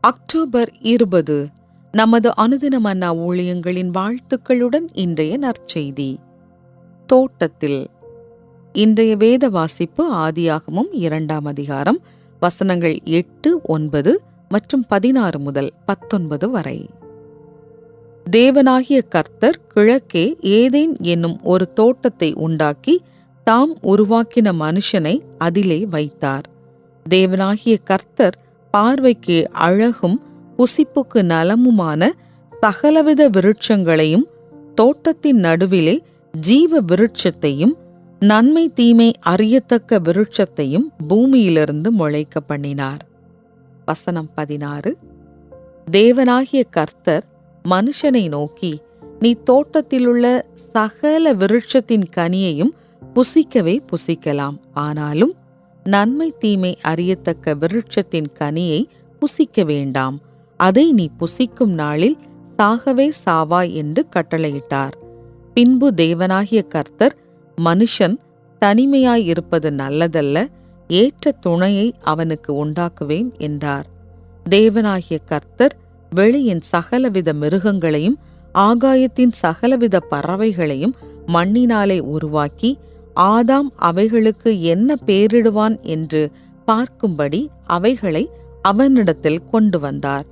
October இருபது நமது அனுதின மன்னா ஊழியங்களின் வாழ்த்துக்களுடன் இன்றைய நற்செய்தி. தோட்டத்தில். இன்றைய வேத வாசிப்பு ஆதியாகமும் இரண்டாம் அதிகாரம் வசனங்கள் எட்டு ஒன்பது மற்றும் பதினாறு முதல் பத்தொன்பது வரை. தேவனாகிய கர்த்தர் கிழக்கே ஏதேன் என்னும் ஒரு தோட்டத்தை உண்டாக்கி தாம் உருவாக்கின மனுஷனை அதிலே வைத்தார். தேவனாகிய கர்த்தர் பார்வைக்கு அழகும் புசிப்புக்கு நலமுமான சகலவித விருட்சங்களையும் தோட்டத்தின் நடுவிலே ஜீவ விருட்சத்தையும் நன்மை தீமை அறியத்தக்க விருட்சத்தையும் பூமியிலிருந்து முளைக்க பண்ணினார். வசனம் பதினாறு. தேவனாகிய கர்த்தர் மனுஷனை நோக்கி நீ தோட்டத்திலுள்ள சகல விருட்சத்தின் கனியையும் புசிக்கவே புசிக்கலாம். ஆனாலும் நன்மை தீமை அறியத்தக்க விருட்சத்தின் கனியை புசிக்க வேண்டாம். அதை நீ புசிக்கும் நாளில் சாகவே சாவாய் என்று கட்டளையிட்டார். பின்பு தேவனாகிய கர்த்தர் மனுஷன் தனிமையாய் இருப்பது நல்லதல்ல ஏற்ற துணையை அவனுக்கு உண்டாக்குவேன் என்றார். தேவனாகிய கர்த்தர் வெளியின் சகலவித மிருகங்களையும் ஆகாயத்தின் சகலவித பறவைகளையும் மண்ணினாலே உருவாக்கி ஆதாம் அவைகளுக்கு என்ன பேரிடுவான் என்று பார்க்கும்படி அவைகளை அவனிடத்தில் கொண்டு வந்தார்.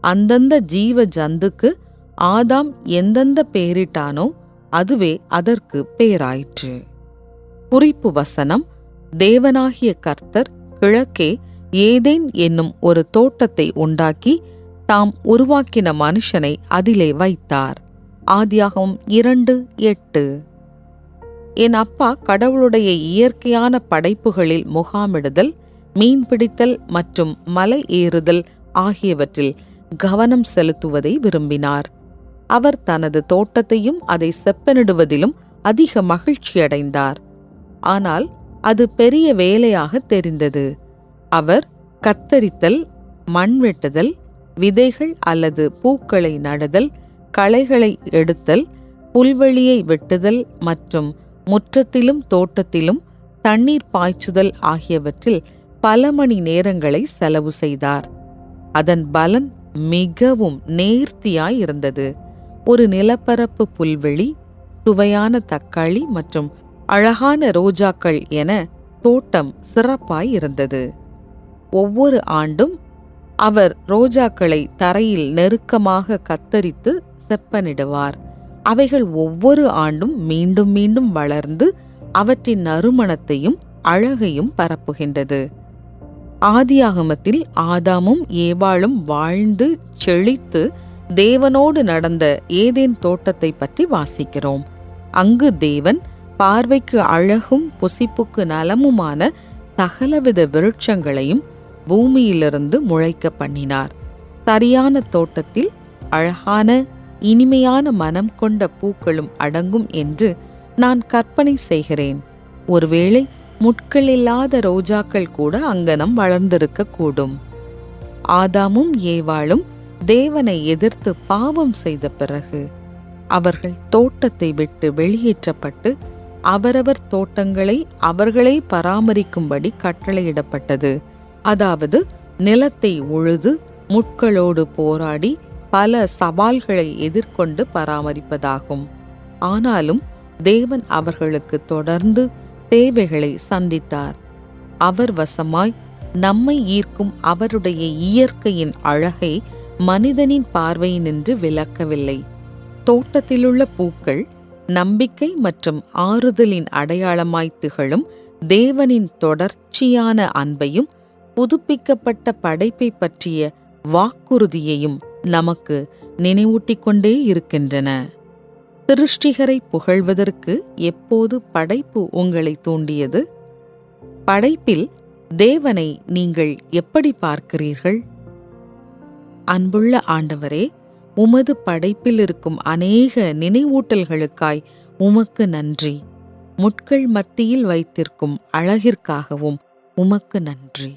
அந்தந்த ஜீவ ஜந்துக்கு ஆதாம் எந்தெந்த பேரிட்டானோ அதுவே அதற்கு பேராயிற்று. குறிப்பு வசனம் தேவனாகிய கர்த்தர் கிழக்கே ஏதேன் என்னும் ஒரு தோட்டத்தை உண்டாக்கி தாம் உருவாக்கின மனுஷனை அதிலே வைத்தார். ஆதியாகவும் இரண்டு எட்டு. என் அப்பா கடவுளுடைய இயற்கையான படைப்புகளில் முகாமிடுதல் மீன்பிடித்தல் மற்றும் மலை ஏறுதல் ஆகியவற்றில் கவனம் செலுத்துவதை விரும்பினார். அவர் தனது தோட்டத்தையும் அதை செப்பனிடுவதிலும் அதிக மகிழ்ச்சியடைந்தார் ஆனால் அது பெரிய வேலையாக தெரிந்தது. அவர் கத்தரித்தல் மண் வெட்டுதல் விதைகள் அல்லது பூக்களை நடுதல் களைகளை எடுத்தல் புல்வெளியை வெட்டுதல் மற்றும் முற்றத்திலும் தோட்டத்திலும் தண்ணீர் பாய்ச்சுதல் ஆகியவற்றில் பல மணி நேரங்களை செலவு செய்தார். அதன் பலன் மிகவும் நேர்த்தியாய் இருந்தது ஒரு நிலப்பரப்பு புல்வெளி சுவையான தக்காளி மற்றும் அழகான ரோஜாக்கள் என தோட்டம் சிறப்பாய் இருந்தது ஒவ்வொரு ஆண்டும் அவர் ரோஜாக்களை தரையில் நெருக்கமாக கத்தரித்து செப்பனிடுவார். அவைகள் ஒவ்வொரு ஆண்டும் மீண்டும் மீண்டும் வளர்ந்து அவற்றின் நறுமணத்தையும் அழகையும் பரப்புகின்றது. ஆதியாகமத்தில் ஆதாமும் ஏவாளும் வாழ்ந்து செழித்து தேவனோடு நடந்த ஏதேன் தோட்டத்தை பற்றி வாசிக்கிறோம். அங்கு தேவன் பார்வைக்கு அழகும் புசிப்புக்கு நலமுமான சகலவித விருட்சங்களையும் பூமியிலிருந்து முளைக்க பண்ணினார். சரியான தோட்டத்தில் அழகான இனிமையான மனம் கொண்ட பூக்களும் அடங்கும் என்று நான் கற்பனை செய்கிறேன். ஒருவேளை முட்கள் இல்லாத ரோஜாக்கள் கூட அங்கனம் வளர்ந்திருக்க கூடும் ஆதாமும் ஏவாளும் தேவனை எதிர்த்து பாவம் செய்த பிறகு அவர்கள் தோட்டத்தை விட்டு வெளியேற்றப்பட்டு அவரவர் தோட்டங்களை அவர்களே பராமரிக்கும்படி கட்டளையிடப்பட்டது. அதாவது நிலத்தை உழுது முட்களோடு போராடி பல சவால்களை எதிர்கொண்டு பராமரிப்பதாகும். ஆனாலும் தேவன் அவர்களுக்கு தொடர்ந்து தேவைகளை சந்தித்தார். அவர் வசமாய் நம்மை ஈர்க்கும் அவருடைய இயற்கையின் அழகை மனிதனின் பார்வையினின்று விலக்கவில்லை தோட்டத்திலுள்ள பூக்கள் நம்பிக்கை மற்றும் ஆறுதலின் அடையாளமாய் திகழும் தேவனின் தொடர்ச்சியான அன்பையும் புதுப்பிக்கப்பட்ட படைப்பை பற்றிய வாக்குறுதியையும் நமக்கு நினைவூட்டிக் கொண்டே இருக்கின்றன. திருஷ்டிகரை புகழ்வதற்கு எப்போது படைப்பு உங்களை தூண்டியது? படைப்பில் தேவனை நீங்கள் எப்படி பார்க்கிறீர்கள்? அன்புள்ள ஆண்டவரே உமது படைப்பில் இருக்கும் அநேக நினைவூட்டல்களுக்காய் உமக்கு நன்றி. முட்கள் மத்தியில் வைத்திருக்கும் அழகிற்காகவும் உமக்கு நன்றி.